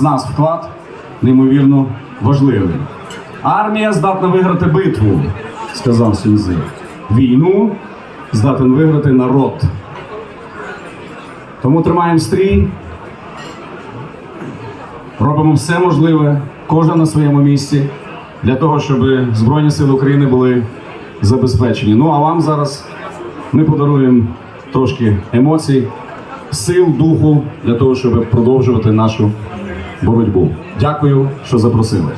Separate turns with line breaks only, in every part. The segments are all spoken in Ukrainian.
з нас вклад неймовірно важливий. Армія здатна виграти битву, сказав Сюнзи. Війну здатен виграти народ. Тому тримаємо стрій, робимо все можливе, кожен на своєму місці, для того, щоб Збройні Сили України були забезпечені. Ну а вам зараз ми подаруємо трошки емоцій, сил, духу для того, щоб продовжувати нашу боротьбу. Дякую, що запросили.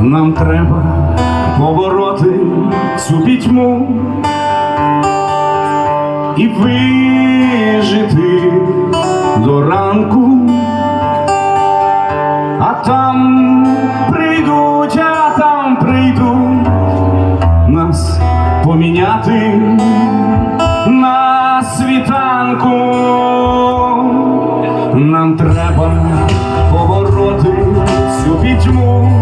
Нам треба побороти цю пітьму і вижити до ранку, а там прийдуть, а там прийдуть нас поміняти. much more.